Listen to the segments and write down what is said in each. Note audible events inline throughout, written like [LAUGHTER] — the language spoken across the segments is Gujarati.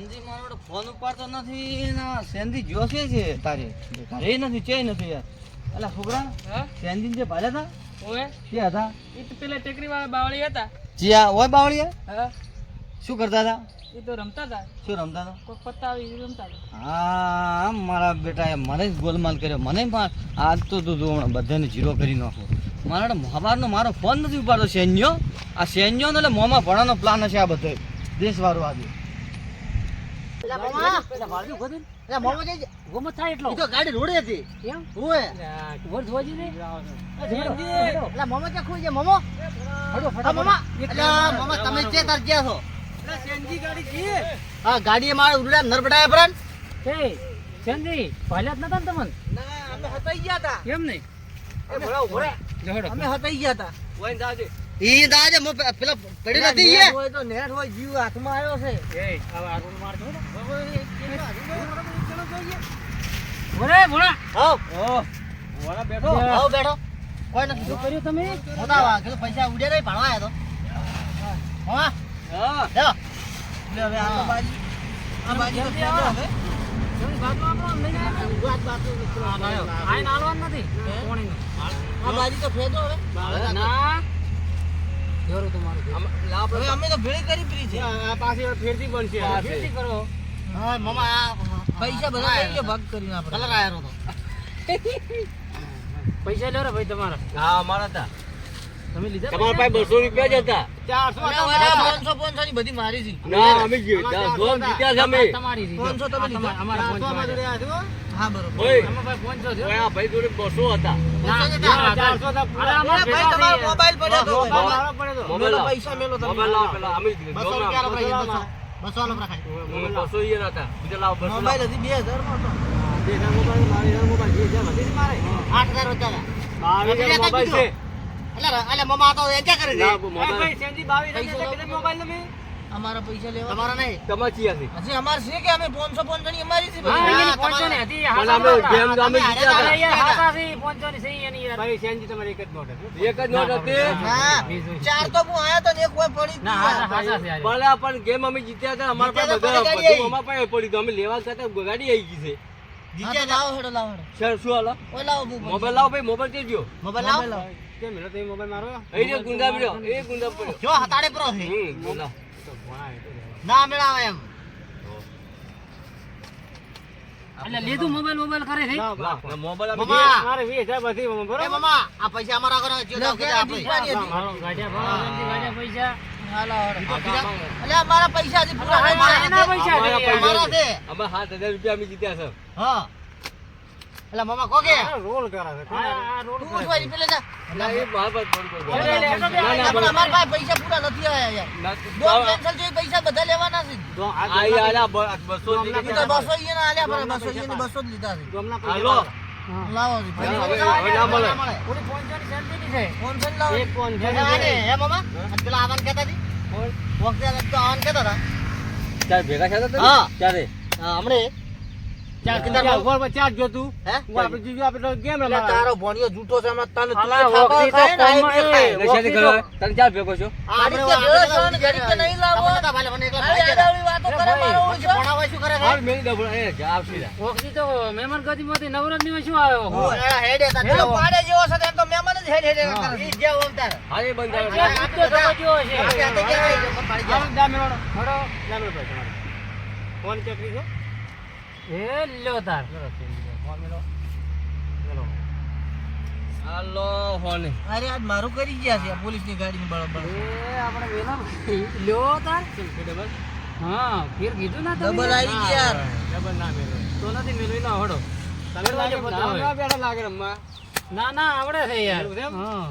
સેન્ધી મારો ફોન ઉપાડતો નથી ને સેન્ધી જોશે છે તારે. ઘરે નથી ચેય નથી યાર. અલા છોકરા સેન્ધી જે ભાલ્યા હતા? ઓએ કે હતા? એ તો પેલા ટેકરી વાળા બાવળી હતા આ ઓય બાવળીયા હા. શું કરતા હતા? એ તો રમતા હતા. શું રમતા હતા? કોઈ પત્તા આવી રમતા હતા. હા મારા બેટાએ મને જ ગોલમાલ કર્યો. મને પણ આજ તો તું તું બધાને જીરો કરી નાખો. મારા મહાભારતનો મારો ફોન નથી ઉપાડતો સૈન્યો આ સૈન્યો એટલે મોંમાં ભણવાનો પ્લાન હશે આ બધો દેશવાળો આજે. ગાડી રોડે હતી. ઓય. હા ગાડી મારે ઉડ્યા નરબડાયા પ્રાણ કેમ નહીં? અમે હતાઈ ગયા હતા ઈ દાજે મો પેલા પડી નથી હોય તો નેટ હોય જીવ હાથમાં આવ્યો છે. હાવ વડા બેઠો. હાવ બેઠો. કોઈ નથી. શું કર્યું તમે? મોટા પૈસા ઉડ્યા નહીં ભણવા આવ્યો તો. હા. હા. લે. હવે આ તો બાજી આ બાજી હવે. વાત વાત આઈ નાલવાનું નથી. કોણીનું. આ બાજી તો ફેંકો હવે. ના. જોરું તમારું અમે તો ભેળી કરી પડી છે. આ પાસે ફેરથી બનશે ફેરથી કરો. હા મમા આ પૈસા બધા લઈ લો ભાગ કરીને આપણે? કલર આયો તો [LAUGHS] પૈસા લો રે ભાઈ તમારા. હા અમારા હતા. તમારા પાસે? બસો રૂપિયા જ હતા. 500 500 ની બધી મારી છે ના અમે જીત્યા છે અમે. પાંચસો તમે પાંચસો. હા? બરોબર. ભાઈ પાંચસો જોડે બસો હતા. ના, હતા. ના, ચારસો હતા. અરે અમારા ભાઈ ભેગા તમારો થઈ મોબાઈલ પડ્યો તો મોબાઈલ મારો પડ્યો તો. મોબાઈલ લાવો. પૈસા મેલો તમે. મોબાઈલ લાવો પેલા અમે બસો મોબાઈલ લાવો. બે હજાર મોબાઈલ. આઠ હજાર એટલે એટલે મમા તો એન્જા કરે છે? ના, એ મોબાઈલ ભાઈ, સેનજી બાવીસ હજાર પૈસા છે. કેટલા મોબાઈલ તમે? અમારા પૈસા લેવા તમારા નહીં. તમારે ચિયા છે. હજી અમારે છે કે અમે 500 500 ની અમારી છે ભાઈ. હા, પાંચસો તમારા- હતી. પણ અમે ગેમ તો અમે જીત્યા હતા. યાર, હાથા છે, પાંચસો ની છે એની યાર. એક જ નોટ હતી. ના ચાર તો હું આયા તો ને એક કોઈ પડી ના, છે. પણ ગેમ અમે જીત્યા હતા અમારા પાસે બધા બધું અમારા પાસે પડી તો અમે લેવા સાથે ગાડી આવી ગઈ છે. જીત્યા લાવો હેડો લાવો હેડો. સર શું હાલો? ઓય લાવો મોબાઈલ લાવો ભાઈ મોબાઈલ દેજો મોબાઈલ લાવો. કેમ મેલો તે મોબાઈલ મારો. એ જો ગુંદા પડ્યો. એ ગુંદા પડ્યો. જો હતાડે પરો છે. ના મેળાવે એમ. એટલે લીધું મોબાઈલ મોબાઈલ કરે છે? મોબાઈલ અમે મારે વીસ હજાર બધી એ બરોબર? મમા આ પૈસા અમારા ઘરે જો આપણે મારો ગાડિયા ભાડા ગાડિયા પૈસા. અમારા પૈસા પૂરા મારા પૈસા અમારા છે. અમારા છે. અમે સાત હજાર રૂપિયા અમે જીત્યા છે. હા. એટલે મામા કો? કે રોલ કરાવે છે આ રોલ તું કરે પેલે જા. ના, એ બાબત પાસે ફોન કરજો. એટલે, એટલે, એટલે, ના, ના, પણ પાસે પૈસા પૂરા નથી આયા યાર દો કેન્સલ જોઈ પૈસા બધા લેવાના છે. આ ઈ આલ્યા બ- બસો તો જીત્યા. બસો ઈ એના આલ્યા પણ 200 ઈ એની બસો જ લીધા છે. હાલો. લાવો. જી. ભાઈ ના મળે. પૂરી પાંચસોની શાંતિની છે. ફોન છે ને લાવો. એક ફોન છે. હે, આને, હે? મામા પેલા આવવાનું કહેતા હતી વખતે આ તો આવવાનું કહેતા હતા ચાર ભેગા થયા હતા હા. ચારે? હા, હમણે. તારો ભણિયો જૂઠો છે હમણાં તને તું અલા, થાપા વખતી તો ખાય ને, તને ભેગો છો શું જા જા. મહેમાનની આવ્યો હેડે પાડે જેવો છે તો મહેમાન જ હેડ હેડે. ઈ જેવો અવતાર. હા બંધ આ આવે. આ તો સમજ્યો હશે. આપણે હાથે ક્યાં આવી ગયો? પણ પાડી ગયા. આમ દા મેળો. હળો. દા મેળો ભાઈ તમારે. ફોન ચકરી છે? તાર. હાલો ફોન અરે આજ મારું કરી ગયા છે આ પોલીસની ગાડીની બળબડ. એ આપણે વેલા લ્યો તાર. હા ફેર કીધું ના ડબલ આવી ના, ગયા યાર. ડબલ ના મેળવે. તો નથી મેળવી ના હળો તમે લાગે. ના ના આવડે છે યાર હા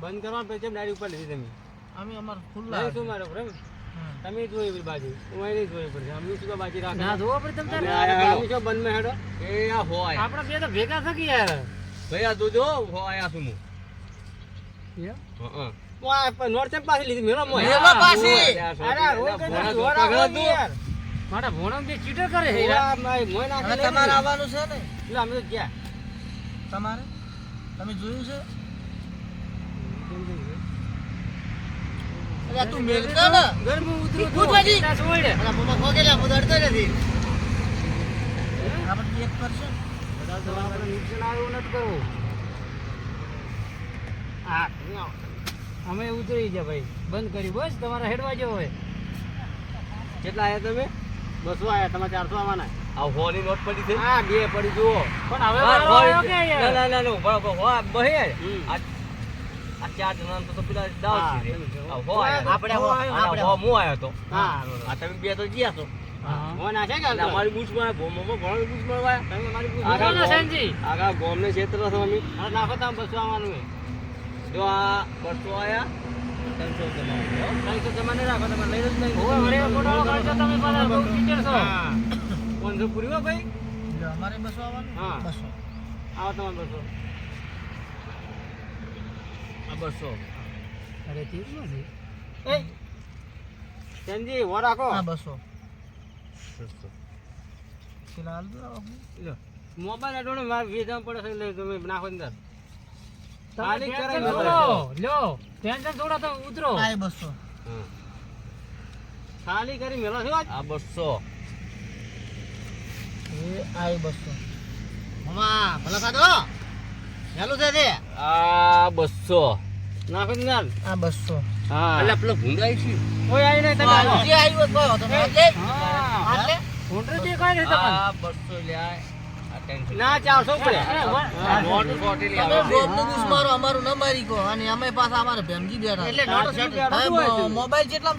બંધ કરવા પછી ડાયરી ઉપર લીધી તમે અમે અમાર ખુલ્લા શું મારો બરાબર તમે જોઈ પેલી બાજુ. હું અહીં નહીં જોઈ પડશે. અમે શું બાજી રાખે. ના જોવો પડે તમે બાજુ છો શું બંધમાં હેડો. એ આ હોય. આપણે બે તો ભેગા થકી યાર. ભાઈ આ તું જો આયા છું હું. એમ? હં, હં. હું આ પ- નોટ ચેમ પાછી લીધી? મેળો મોય. મેળો પાછી. અરે આ રોલ કરી ભોળા નાખ્યું, ધોકા વરા ગળા હોય યાર. મારા ભોણો બે ચીટર કરે છે તમારે આવવાનું છે ને? એટલે અમે તો ગયા. તમારે? તમે જોયું છે? તું મેલતા ને. ઘરમાં ઉતરું ભૂત તો છોડે. અલા મમ્મા ખોગેલા હું અડતો નથી. આપણે એક કરશે. બધા તો આપણે નુકસાન આવે નથી કરવું. હા, અમે ઉતરી ગયા ભાઈ. બંધ કરી બસ તમારે હેડવા જેવો હોય. કેટલા આયા તમે? બસો આયા. તમારે ચારસો આવવાના આ હો નોટ પડી છે. હા બે પડી જુઓ. પણ હવે આવ્યો ની- ના ના ના ના ઊભા ઊભા હો બહે. આ આ ચાર જણા તો પેલા દાવ છે. હો આપણે તો. હો, આપણે હો આયો તો. હા આ તમે બે તો ગયા છો. અમારી બૂચમાં ગોમમાં ભણવાની બૂચ મળવા આગળ બોલો સંજી. ક્ષેત્ર છો અમે. નાખો તમે બસો આવવાનું જો આ બસો આયા. ત્રણસો. ત્રણસો જમા રાખો તમે લઈ જ નહીં તમે પાંચસો પૂરી ભાઈ. અમારે બસો આવવાનું. હા. બસો. આવો તમારે બસો. બસો. અરે તીર નથી એ ચંજી હો રાખો હા બસો. પેલા હાલ દો મોબાઈલ અડોને મારે વેચવા પડે છે તમે નાખો અંદર. ખાલી. નાખો. લ્યો. ટેન્શન છોડો તો ઉતરો. આ બસો. હા. ખાલી કરી મેલો છો આ બસો. એ આ બસો. મામા ભલા ખાધો? હેલું દાદી. આ બસો. નાખો ના. આ બસો. હા. એટલે પેલો ભૂંડાઈ છે. કોઈ આવી નહીં તમે જે આવ્યો તો તમે એટલે હા. આટલે ઊંટરે દેખાય નહીં. આ બસો લ્યા ના ચારસો પડે અરે, વળ. આ નોટ ચોટેલી તમે આવે છે. ગોમનું બૂસ મારો અમારું ન મારી અને અમે પાછા અમારે ભેમજી બેઠા. એટલે નોટો સેટ હવે કરવાનું હોય છે. મો- મોબાઈલ જેટલા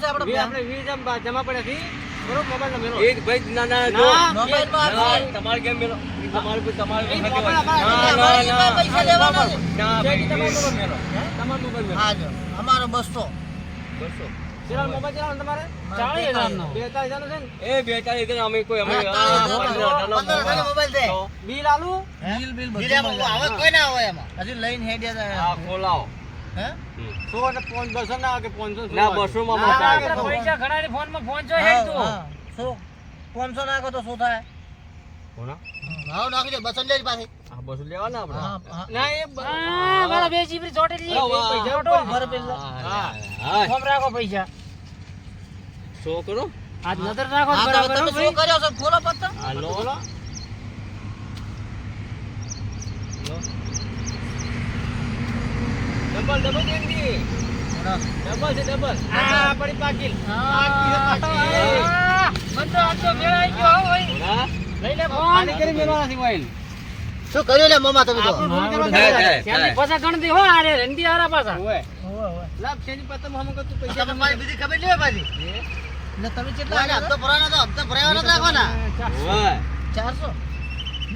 જમા પડ્યા છે મોબાઈલ મેલો એક ભાઈ ના ના જો. તમારે કેમ મેલો તમારે કોઈ તમારે અમારા હોય. અમારે ના, ના, પૈસા લેવાના છે. ના ભાઈ, તમારો મોબાઈલ મેલો હે? તમારો મોબાઈલ મેલો હા જો. અમારો બસો. બસો. લઈને હેડ્યા ખોલાવો. હે. સો ને પાંચ બસો ના કે પાંચસો ના, બસોમાં ના, મોટા ના, આવે. આપણે પૈસા ઘણા ફોનમાં ફોન છો હા, તું. હા. પાંચસો નાખો તો શું થાય? ભાવ નાખી દે બસો લેજ પાછી. આ બસો લેવાના આપણે? હા હા. ના એ મારા બે જીબરી ચોટેલી અરે પૈસા છોટો છોટો. ભર પેલા. હા, હા. રાખો પૈસા. સો કરો? આજ નજર રાખો બરાબર શું કર્યો છે? ખોલો પત્તા. આ લો બોલો. લો. ડબલ ડબલ કે? ડબલ છે ડબલ આ પડી પાકીલ. પાકી છે, પાકી. આ, મને તો આજ તો મેળ આવી ગયો હો ભાઈ. કોના? લઈ લે ફોન ખાલી કરી મેળવવાના છે મોબાઈલ. શું કર્યું લે મમ્મા તમે તો. ત્યાંથી પાછા ગણતી હો આરે રંદી હારા પાછા. ઓવે. ઓવે, ઓવે. લાવ, શેની પતંગ હમ કરતું પૈસા તમે મારી બીજી ખબર હોય પાછી? ને તમે કેટલા આલ્યા? હપ્તો ભરવાનો હતો હપ્તો ભરાવાનો નથી રાખવાના ઓય. ચારસો.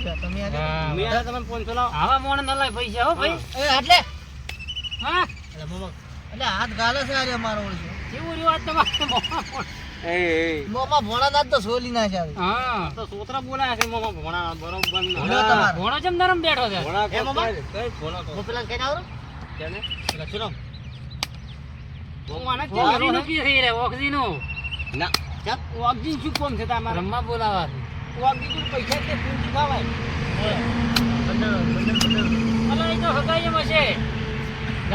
લે, તમે આજે મેં આ તમને 500 લાવો. આવા મોણ ન લાય પૈસા હો ભાઈ. એ આટલે? હા. એટલે એટલે હાથ ગાલે છે આજે અમારો ઓળખ્યો કેવું રહ્યું તમારે એ. મોમાં ભોળા તો સોલી ના છે હા. તો સોતરા બોલાયા છે મામા ભણા બરોબર તમારે. ઘોડો નરમ બેઠો છે. ઘોડા એ મામા? કઈ- તો? પેલા કઈ આવરો? કેને? કેમ થઈ રે નું. શું કોમ છે તમારે? રમવા બોલાવા વાઘજી પૈસા છે, પૂંજી ખાવાય. અલા એ તો હગાઈ એમ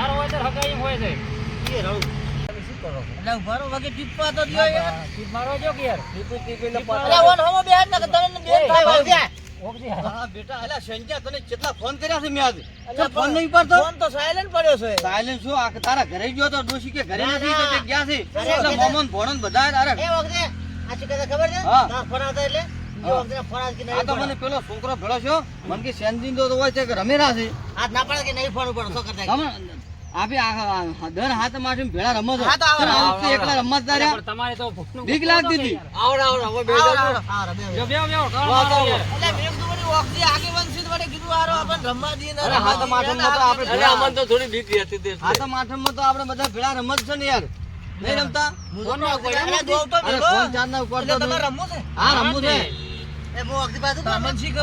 હશે હોય તો હગાઈ હોય છે. એ રહું. એટલે ઉભારો વગે ટીપવા તો દ્યો યાર. ટીપ મારવા જો કે યાર? ટીપી ટીપીને એટલે પાછા- ઓન હોમો બેહાડ ને કે તમે ભાઈ. ઓક્સી હા બેટા અલા સંજ્યા તને કેટલા ફોન કર્યા છે મેં આજે? એટલે ફોન નહીં પડતો? ફોન તો સાયલેન્ટ પડ્યો છે. સાયલેન્સ શું? આ તારા ઘરે ગયો તો ડોશી કે ઘરે નથી તો ગયા છે? એટલે મોમન ભણન બધા તારે એ વખતે આ શું કહેતા ખબર છે. તાર ફોન આવતા એટલે? આ તો મને પેલો છોકરો ભેળો છો મને કે સેનજીન તો હોય છે કે રમેરા છે. ના પડે કે નહીં ફોન ઉપર કરતા આપે આ આ દર હાથ માટે ભેળા રમો છો એકલા રમત તમારે તો બીક લાગતી હતી. આવડો, આવડો, હવે. જો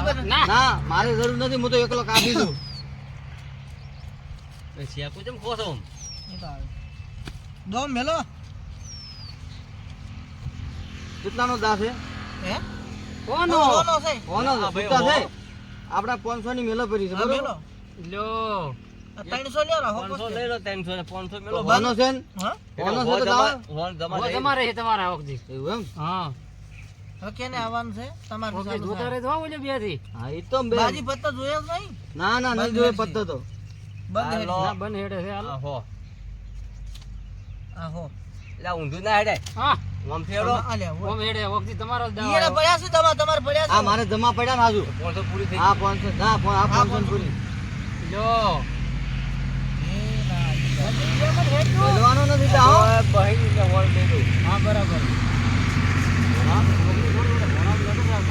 બધા મારે જરૂર નથી હું તો એકલો કાપી દઉં. શેકું ચમ ખો છો? દો મેલો. કેટલાનો દા છે? હે? કોનો? કોનો છે? કોનો? હા, છે? પાંચસો ની મેલો પડી છે મેલો. લ્યો. ત્રણસો લ્યો રાખો પાંચસો લઈ લો ત્રણસો ને પાંચસો મેલો છે? છે. તમારે તમારા વખતી એવું એમ? હા. કેને આવવાનું છે? તમારું જોતા રહેજો ઓલે બેથી હા એ તો બાજી પત્તા જોયા જ નહીં? ના ના નહીં જોયો. પત્તો તો. બંધ. હેડી. ના બન હેડે છે હાલો. હા, હો. આ હો. એટલે આ ઊંધું ના હેડે. હા. આમ ફેરો આ ઓમ હેડે વખતી તમારો જ દાવ ઈયાના પડ્યા શું? તમારે તમાર પડ્યા આ મારે જમા પડ્યા ને આજુ. પાંચસો પૂરી થઈ આ પાંચસો ના આ આ પાંચસો પાંચસો. પૂરી. જો. બોલવાનો નથી તો બહેન ને હોલ દઈ હા બરાબર.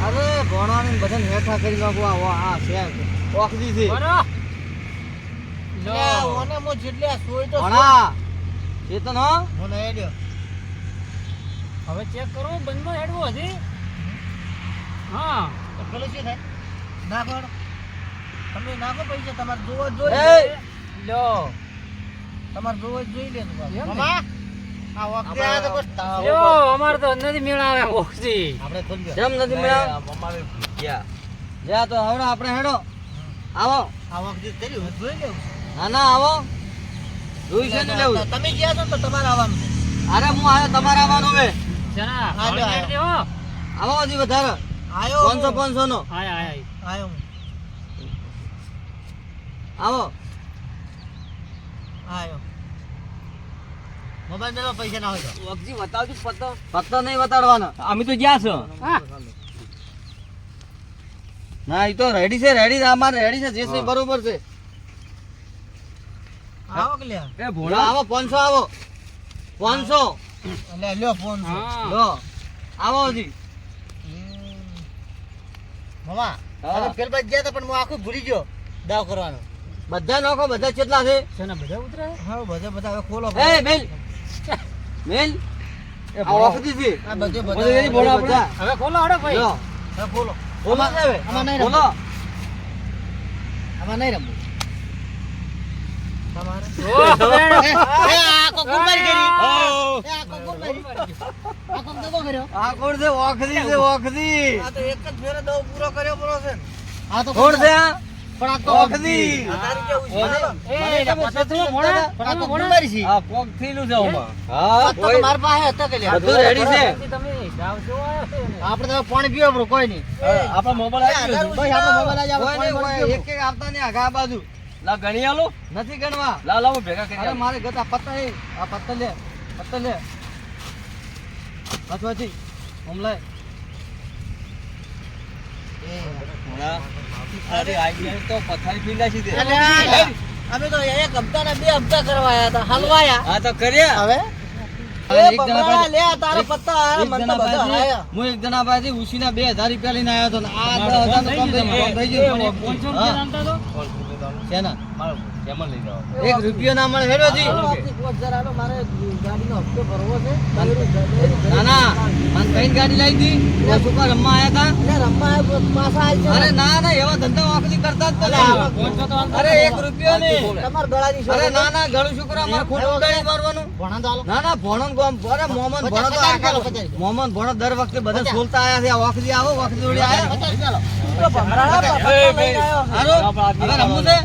અરે ભણવાની બધા હેઠા કરી નાખો. આ આ છે. ઓખદી છે. બરો. લે, લ્યો ઓને મો જેટલી સોય તો ભણા ચેતન હો. મને હેડ્યો. હવે ચેક કરો બંધમાં હેડવો હજી. હા. તો પેલું શું થાય? નાખો તમે નાખો પૈસા તમારે જોવો જ એ! તમારે જોવો જોઈ ને? મામા, આ વખતે આ તો બસ તાવ. લ્યો અમારે તો નથી મેળવે કેમ નથી મળ્યા નહીં, અમારે ગયા. તો હવડો આપણે હેડો. આવો. આ વખતે કર્યું જોઈ લેવું ના ના આવો. જોઈ છે ને લેવું? તમે ગયા છો તો તમારે આવવાનું છે. અરે હું આવ્યો તમારે આવવાનું હવે. આવો હજી વધારે. આયો પાંચસો. પાંચસો નો આય આય આયો. આવો. આયો મોબાઈલ પૈસા ના હોય તો. બતાવજો પત્તો. પત્તો નહીં બતાડવાનો. અમે તો ગયા છો. ના એ તો રેડી છે રેડી અમારે રેડી છે જે છે બરોબર છે. આવો કે એ આવો પાંચસો આવો. પાંચસો. લે લ્યો ફોન છે. હા. લો આવો હજી. હમ. મામા હા. પેલ બાજુ ગયા પણ હું આખું ભૂલી ગયો દાવ કરવાનો. બધા નાખો બધા કેટલા છે? બધા ઉતરે? હા બધા બધા હવે ખોલો એ છે. આ બધે બધે. બધા ભોળા આપણે. હવે ખોલો હડો ભાઈ. લો હવે ખોલો. બોલો હવે? આમાં નહીં બોલો આમાં નહીં રમવું. તમારે ઓહ, બેડો. એ આ કોકુર મારી કરી ઓ, એ આ કોકુર મારી આ કોક દગો કર્યો આ કોણ છે. ઓખદી છે ઓખદી આ તો એક જ ફેરે દવ પૂરો કર્યો બોલો છે. આ તો કોણ છે આ પણ પીવા કોઈ નહીં. આપડે મોબાઈલ એક આવતા નહીં આઘા બાજુ. લા ગણી આલો. નથી ગણવા. લા લાવો ભેગા કરી અરે મારે ગતા પત્તા એ. આ પત્તા લે પત્તા લે. અથવા હમલાય હા. અરે આઈ તો પથારી પીંડા છે. અરે અમે તો એક હપ્તાના બે હપ્તા કરવા આયા હતા. હલવાયા. હા તો કર્યા. હવે? એક જણા પાસે-. હું એક જણા પાસે ઉછીના બે હજાર રૂપિયા લઈને આવ્યો હતો શેના? મારો લઈ જાઓ. એક રૂપિયો ના મળે હેડો જી. હાલો, આપની પાંચ હજાર હાલો, મારે ગાડીનો હપ્તો ભરવો છે. ના ના મને કઈ ગાડી લાવી હતી એ છોકરા રમવા આવ્યા એટલે રમવા પાછા આવી અરે ના ના એવા ધંધા વાંકડી કરતા જ અલે, નહીં. આમાં પાંચસો તો હાલતા અરે એક રૂપિયો નહીં. તમારા ગળાની અરે ના ના ઘણું છોકરા અમારે ખોટું ઉડાડી મારવાનું? ભણા તો ના ના ભણો ગોમ અરે મોમન ભણો તો પચાસ આખા રૂપિયા પચાસ. મોમન ભણો દર વખતે બધા. સોલતા આયા છે. આ આવો વાખડી જોડે આયા. હાલો. હવે રમવું છે?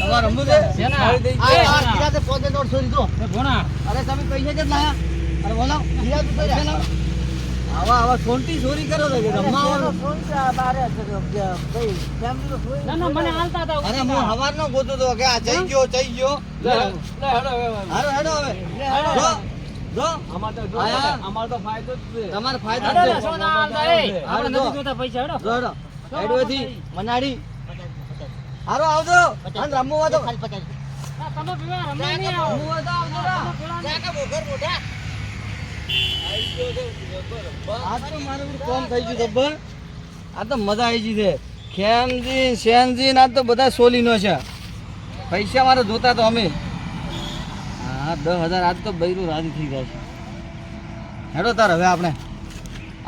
તમારે રમવું છે શેના? આ આ શેના? ગિરાતે પોતે નોટ છોડી દો. ભોણા. અરે તમે પૈસા જ લાયા અરે બોલો ગિરાતે તો રે. આવા આવા સોનટી ચોરી કરો છો કે રમવા એનો આવવાનું ફોન છે, આ બારે છે, ભાઈ, ફેમિલીનો ફોન ના, ના, મને હાલતા હતા. અરે હું હવારનો ગોતો તો કે આ જઈ ગયો જઈ ગયો લે, હેડો. હારો હેડો હવે જો જો અમાર તો જો, આયા. અમાર તો ફાયદો જ છે તમારે ફાયદો જ છે. શું ના હાલતા, એ? આપણે નથી જોતા પૈસા, હેડો. જો હેડો મનાડી. હારો આવજો. અને રમવું તો ખાલી પચાસ. ના, તમે પીવા રમવા નહીં આવો. તો આવજો. રા. જા કે બોઘર મોઢા. આ તો મારું કોમ થઈ ગયું જબ્બર આ તો મજા આવી ગઈ છે. ખેમજી શેનજી ના તો બધા સોલીનો છે. પૈસા મારે જોતા તો અમે. હા દસ હજાર આજ તો બૈરું રાજી થઈ જાય છે. હેડો તાર હવે આપણે.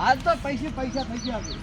આજ તો પૈસે પૈસા થઈ ગયા છે